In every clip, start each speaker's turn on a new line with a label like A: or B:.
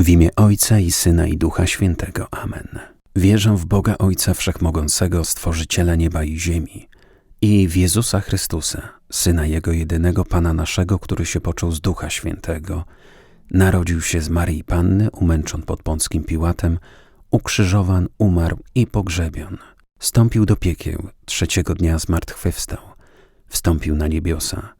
A: W imię Ojca i Syna i Ducha Świętego. Amen. Wierzę w Boga Ojca Wszechmogącego, Stworzyciela nieba i ziemi i w Jezusa Chrystusa, Syna Jego jedynego Pana naszego, który się począł z Ducha Świętego, narodził się z Maryi Panny, umęczon pod Pąckim Piłatem, ukrzyżowan, umarł i pogrzebion. Stąpił do piekieł, trzeciego dnia zmartwychwstał, wstąpił na niebiosa.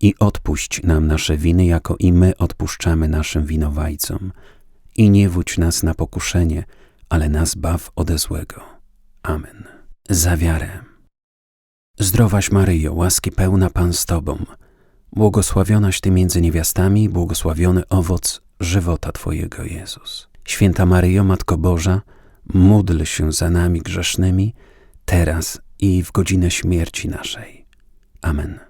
A: i odpuść nam nasze winy, jako i my odpuszczamy naszym winowajcom. I nie wódź nas na pokuszenie, ale nas baw ode złego. Amen. Za wiarę. Zdrowaś Maryjo, łaski pełna Pan z Tobą, błogosławionaś Ty między niewiastami, błogosławiony owoc żywota Twojego, Jezus. Święta Maryjo, Matko Boża, módl się za nami grzesznymi, teraz i w godzinę śmierci naszej. Amen.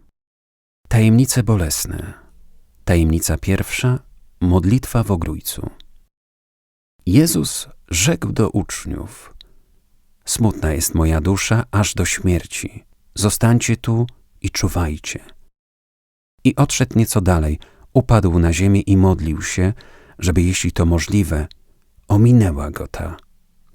A: Tajemnice bolesne. Tajemnica pierwsza. Modlitwa w ogrójcu. Jezus rzekł do uczniów: Smutna jest moja dusza aż do śmierci. Zostańcie tu i czuwajcie. I odszedł nieco dalej, upadł na ziemię i modlił się, żeby jeśli to możliwe, ominęła go ta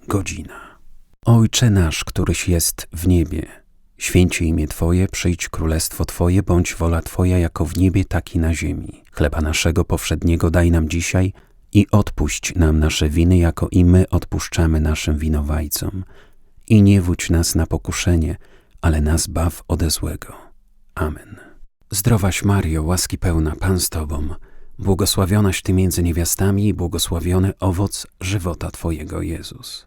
A: godzina. Ojcze nasz, któryś jest w niebie, święcie imię Twoje, przyjdź królestwo Twoje, bądź wola Twoja jako w niebie, tak i na ziemi. Chleba naszego powszedniego daj nam dzisiaj i odpuść nam nasze winy, jako i my odpuszczamy naszym winowajcom. I nie wódź nas na pokuszenie, ale nas baw ode złego. Amen. Zdrowaś Mario, łaski pełna, Pan z Tobą, błogosławionaś Ty między niewiastami i błogosławiony owoc żywota Twojego, Jezus.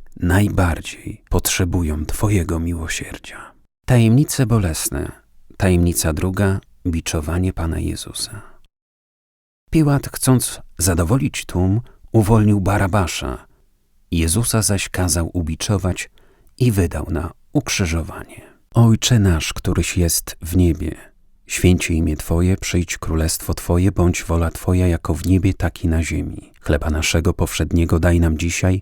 A: najbardziej potrzebują Twojego miłosierdzia. Tajemnice bolesne. Tajemnica druga. Biczowanie Pana Jezusa. Piłat, chcąc zadowolić tłum, uwolnił Barabasza. Jezusa zaś kazał ubiczować i wydał na ukrzyżowanie. Ojcze nasz, któryś jest w niebie, święci imię Twoje, przyjdź królestwo Twoje, bądź wola Twoja jako w niebie, tak i na ziemi. Chleba naszego powszedniego daj nam dzisiaj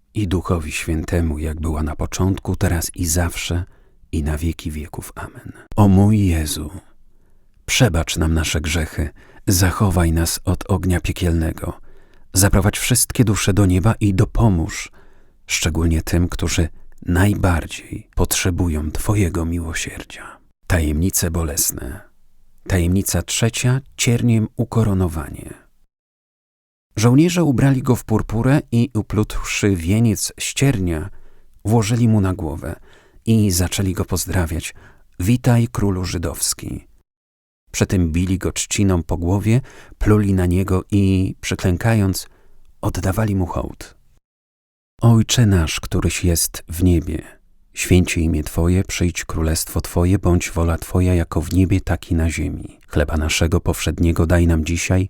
A: i Duchowi Świętemu, jak była na początku, teraz i zawsze, i na wieki wieków. Amen. O mój Jezu, przebacz nam nasze grzechy, zachowaj nas od ognia piekielnego, zaprowadź wszystkie dusze do nieba i dopomóż, szczególnie tym, którzy najbardziej potrzebują Twojego miłosierdzia. Tajemnice bolesne. Tajemnica trzecia, cierniem ukoronowanie. Żołnierze ubrali go w purpurę i uplutwszy wieniec z ciernia, włożyli mu na głowę i zaczęli go pozdrawiać. Witaj, królu żydowski. Przetem bili go trzciną po głowie, pluli na niego i, przyklękając, oddawali mu hołd. Ojcze nasz, któryś jest w niebie, święci imię Twoje, przyjdź królestwo Twoje, bądź wola Twoja jako w niebie, tak i na ziemi. Chleba naszego powszedniego daj nam dzisiaj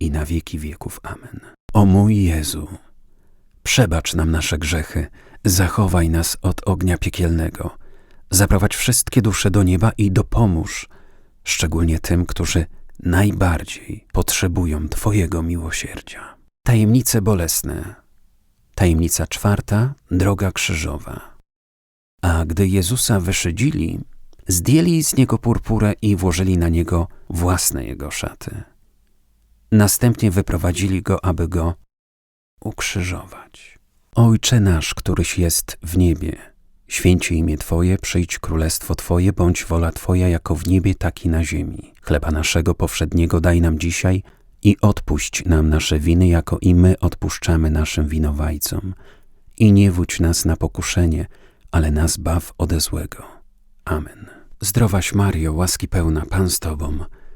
A: i na wieki wieków. Amen. O mój Jezu, przebacz nam nasze grzechy, zachowaj nas od ognia piekielnego, zaprowadź wszystkie dusze do nieba i dopomóż, szczególnie tym, którzy najbardziej potrzebują Twojego miłosierdzia. Tajemnice bolesne. Tajemnica czwarta, droga krzyżowa. A gdy Jezusa wyszydzili, zdjęli z niego purpurę i włożyli na niego własne jego szaty. Następnie wyprowadzili go, aby go ukrzyżować. Ojcze nasz, któryś jest w niebie, święci imię Twoje, przyjdź królestwo Twoje, bądź wola Twoja jako w niebie, tak i na ziemi. Chleba naszego powszedniego daj nam dzisiaj i odpuść nam nasze winy, jako i my odpuszczamy naszym winowajcom. I nie wódź nas na pokuszenie, ale nas baw ode złego. Amen. Zdrowaś Mario, łaski pełna, Pan z Tobą,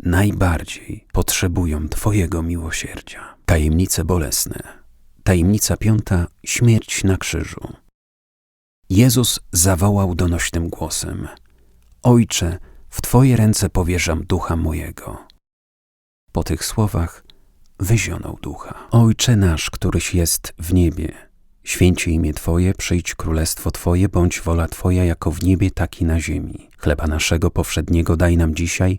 A: najbardziej potrzebują Twojego miłosierdzia. Tajemnice bolesne. Tajemnica piąta śmierć na krzyżu. Jezus zawołał donośnym głosem: Ojcze, w Twoje ręce powierzam ducha mojego. Po tych słowach wyzionął ducha. Ojcze nasz, któryś jest w niebie, święci imię Twoje, przyjdź królestwo Twoje, bądź wola Twoja jako w niebie, tak i na ziemi. Chleba naszego powszedniego daj nam dzisiaj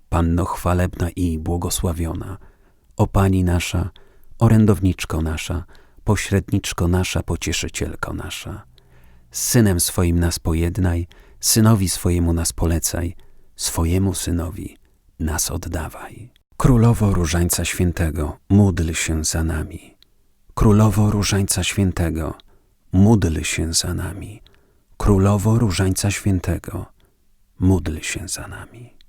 A: Panno chwalebna i błogosławiona, o Pani nasza, orędowniczko nasza, pośredniczko nasza, pocieszycielko nasza. Z Synem swoim nas pojednaj, Synowi swojemu nas polecaj, swojemu Synowi nas oddawaj. Królowo Różańca Świętego, módl się za nami. Królowo Różańca Świętego, módl się za nami. Królowo Różańca Świętego, módl się za nami.